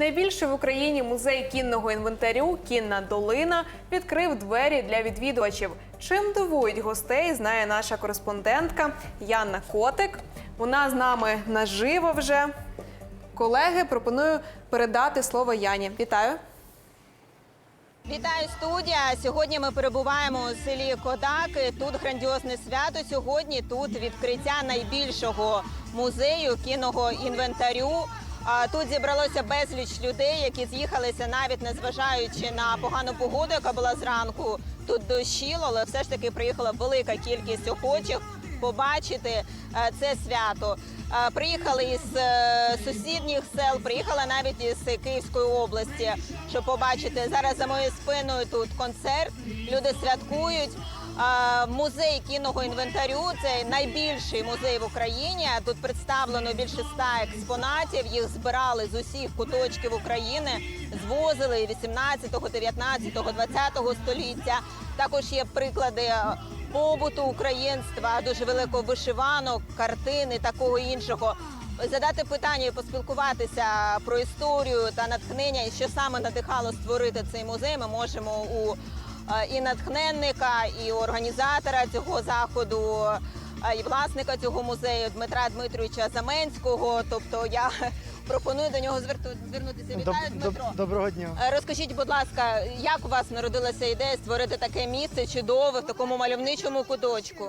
Найбільший в Україні музей кінного інвентарю Кінна долина відкрив двері для відвідувачів. Чим дивують гостей, знає наша кореспондентка Яна Котик. Вона з нами наживо вже. Колеги, пропоную передати слово Яні. Вітаю. Вітаю студія. Сьогодні ми перебуваємо у селі Кодаки. Тут грандіозне свято. Сьогодні тут відкриття найбільшого музею кінного інвентарю. Тут зібралося безліч людей, які з'їхалися навіть незважаючи на погану погоду, яка була зранку. Тут дощило, але все ж таки приїхала велика кількість охочих побачити е, це свято. Е, Приїхали із е, сусідніх сел, приїхали навіть із Київської області, щоб побачити зараз за моєю спиною тут концерт. Люди святкують. Музей кінного інвентарю це найбільший музей в Україні. Тут представлено більше ста експонатів. Їх збирали з усіх куточків України, звозили 18, 19, 20 століття. Також є приклади побуту українства, дуже великого вишиванок, картини, такого іншого. Задати питання і поспілкуватися про історію та натхнення, і що саме надихало створити цей музей. Ми можемо у е, і натхненника, і організатора цього заходу, е, і власника цього музею Дмитра Дмитровича Заменського. Тобто я пропоную до нього зверту- звернутися. Вітаю, Дмитро. Доброго дня. Е, Розкажіть, будь ласка, як у вас народилася ідея створити таке місце чудове в такому мальовничому куточку?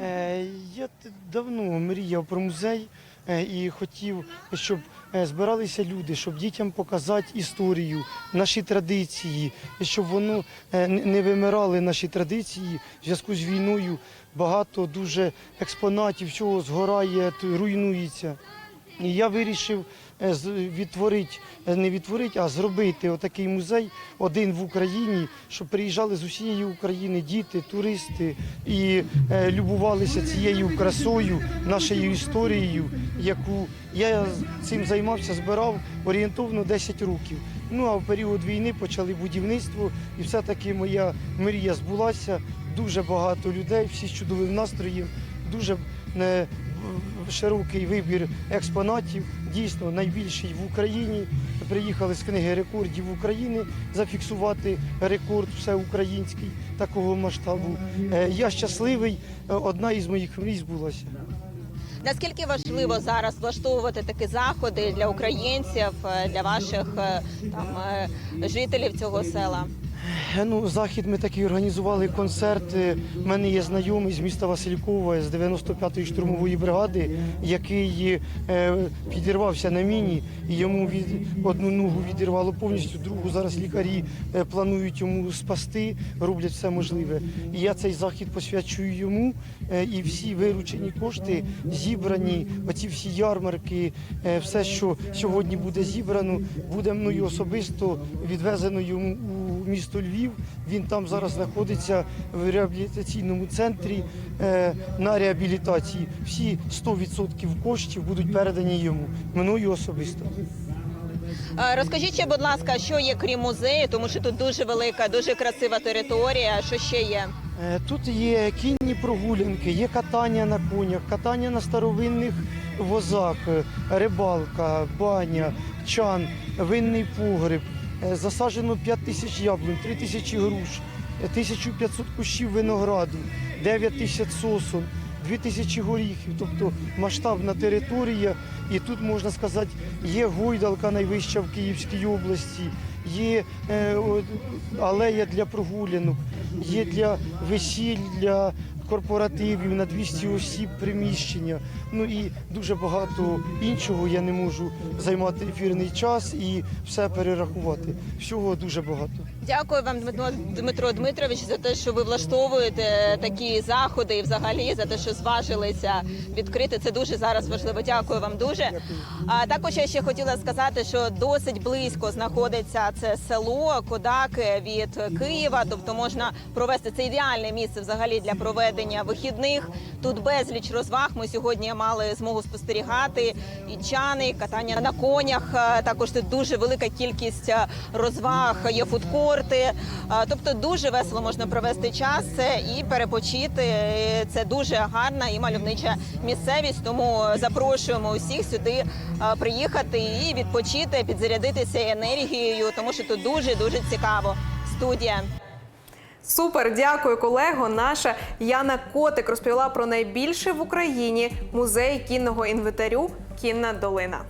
Е, я давно мріяв про музей е, і хотів, щоб е, збиралися люди, щоб дітям показати історію, наші традиції, і щоб воно е, не вимирали наші традиції в зв'язку з війною. Багато дуже експонатів, всього згорає, т- руйнується. Я вирішив е, відтворити, е, не відтворити, а зробити отакий музей один в Україні, щоб приїжджали з усієї України діти, туристи і е, любувалися цією красою, нашою історією, яку я цим займався, збирав орієнтовно 10 років. Ну а в період війни почали будівництво, і все-таки моя мрія збулася. Дуже багато людей, всі з чудовим настроєм, дуже широкий вибір експонатів, дійсно найбільший в Україні. Приїхали з книги рекордів України зафіксувати рекорд всеукраїнський такого масштабу. Е, Я щасливий, е, одна із моїх мрій збулася. Наскільки важливо зараз влаштовувати такі заходи для українців, е, для ваших там жителів цього села? Е, Ну, захід ми такий організували концерт. У мене є знайомий з міста Василькова з 95-ї штурмової бригади, який е, підірвався на міні, і йому від одну ногу відірвало повністю, другу зараз лікарі е, планують йому спасти, роблять все можливе. І я цей захід посвячую йому, і всі виручені кошти зібрані, оці всі ярмарки, все, що сьогодні буде зібрано, буде мною особисто відвезено йому у місто Львів. Він там зараз знаходиться в реабілітаційному центрі е, на реабілітації. Всі 100% коштів будуть передані йому мною особисто. Розкажіть ще, будь ласка, що є крім музею, тому що тут дуже велика, дуже красива територія. Що ще є? Е, Тут є кінні прогулянки, є катання на конях, катання на старовинних возах, е, рибалка, баня, чан, винний погреб. Е, Засаджено 5 тисяч яблунь, 3 тисячі груш, е, 1500 кущів винограду, 9 тисяч сосон, 2 тисячі горіхів, тобто масштабна територія. І тут можна сказати, є гойдалка найвища в Київській області, є е, алея для прогулянок, є для весіль, для корпоративів на 200 осіб приміщення. Ну і дуже багато іншого я не можу займати ефірний час і все перерахувати. Всього дуже багато. Дякую вам, Дмитро, Дмитро Дмитрович, за те, що ви влаштовуєте такі заходи і взагалі за те, що зважилися відкрити. Це дуже зараз важливо. Дякую вам дуже. А також я ще хотіла сказати, що досить близько знаходиться це село Кодаки від Києва, тобто можна провести це ідеальне місце взагалі для проведення проведення вихідних. Тут безліч розваг. Ми сьогодні мали змогу спостерігати і чани, катання на конях. Е, Також тут дуже велика кількість е, розваг, є фудкорти. Е, Тобто дуже весело можна провести час і перепочити. Це дуже гарна і мальовнича місцевість. Тому запрошуємо усіх сюди приїхати і відпочити, підзарядитися енергією, тому що тут дуже дуже цікаво. Студія. Супер, дякую, колего. Наша Яна Котик розповіла про найбільший в Україні музей кінного інвентарю Кінна долина.